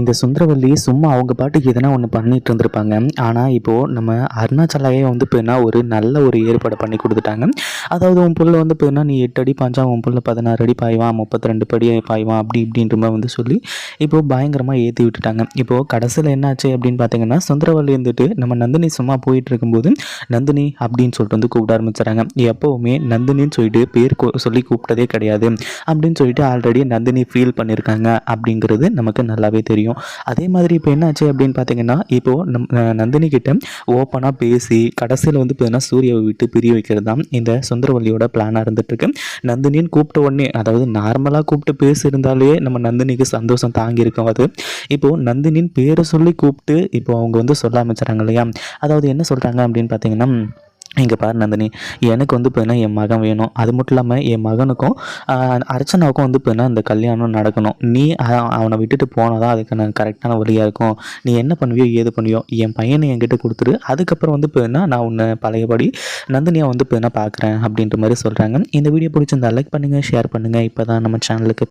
இந்த சுந்தரவல்லி சும்மா அவங்க பாட்டுக்கு எதனா ஒன்று பண்ணிட்டு இருந்திருப்பாங்க. ஆனால் இப்போது நம்ம அருணாச்சலாவே வந்து பார்த்தீங்கன்னா ஒரு நல்ல ஒரு ஏற்பாடு பண்ணி கொடுத்துட்டாங்க. அதாவது உன் புள்ள வந்து போயினா நீ எட்டு அடி பாஞ்சா உன் புள்ள பதினாறு அடி பாய்வான் முப்பத்தி ரெண்டு படி பாய்வான் அப்படி இப்படின்ற மாதிரி வந்து சொல்லி இப்போது பயங்கரமாக ஏற்றி விட்டுட்டாங்க. இப்போது கடைசியில் என்னாச்சு அப்படின்னு பார்த்தீங்கன்னா சுந்தரவல்லி இருந்துட்டு நம்ம நந்தினி சும்மா போயிட்டு இருக்கும்போது நந்தினி அப்படின்னு சொல்லிட்டு வந்து கூப்பிட ஆரம்பிச்சுறாங்க எப்போவுமே நந்தினின்னு சொல்லிட்டு பேர் சொல்லி கூப்பிட்டதே கிடையாது. அப்படின்னு சொல்லிட்டு ஆல்ரெடி நந்தினி ஃபீல் பண்ணியிருக்காங்க அப்படிங்கிறது நமக்கு நல்லாவே தெரியும். அதே மாதிரி இப்போ என்னாச்சு அப்படின்னு பார்த்தீங்கன்னா இப்போது நம் நந்தினி கிட்ட ஓப்பனாக பேசி கடைசியில் வந்து பார்த்தீங்கன்னா சூர்யாவை விட்டு பிரிய வைக்கிறது தான் இந்த சுந்தரவல்லியோட பிளானாக இருந்துகிட்ருக்கு நந்தினின்னு கூப்பிட்ட உடனே அதாவது நார்மலாக கூப்பிட்டு பேசியிருந்தாலே நம்ம நந்தினிக்கு சந்தோஷம் தாங்கியிருக்கும் அது. இப்போது நந்தினின் பேரை சொல்லி கூப்பிட்டு இப்போ அவங்க வந்து சொல்ல ஆரம்பிச்சுறாங்க இல்லையா? அதாவது என்ன சொல்கிறாங்க அப்படின்னு பார்த்தீங்கன்னா இங்கே பாரு நந்தினி எனக்கு வந்து பார்த்தீங்கன்னா என் மகன் வேணும். அது மட்டும் இல்லாமல் என் மகனுக்கும் அர்ச்சனாவுக்கும் வந்து பார்த்தீங்கன்னா இந்த கல்யாணம் நடக்கணும். நீ அவனை விட்டுட்டு போனால் தான் அதுக்கான கரெக்டான வழியாக இருக்கும். நீ என்ன பண்ணுவியோ ஏது பண்ணுவியோ என் பையனை என்கிட்ட கொடுத்துரு. அதுக்கப்புறம் வந்து பார்த்தீங்கன்னா நான் உன்னை பழையபடி நந்தினியாக வந்து பார்த்தீங்கன்னா பார்க்குறேன் அப்படின்ற மாதிரி சொல்கிறாங்க இந்த வீடியோ பிடிச்சிருந்தா லைக் பண்ணுங்கள் ஷேர் பண்ணுங்கள் இப்போ தான் நம்ம சேனலுக்கு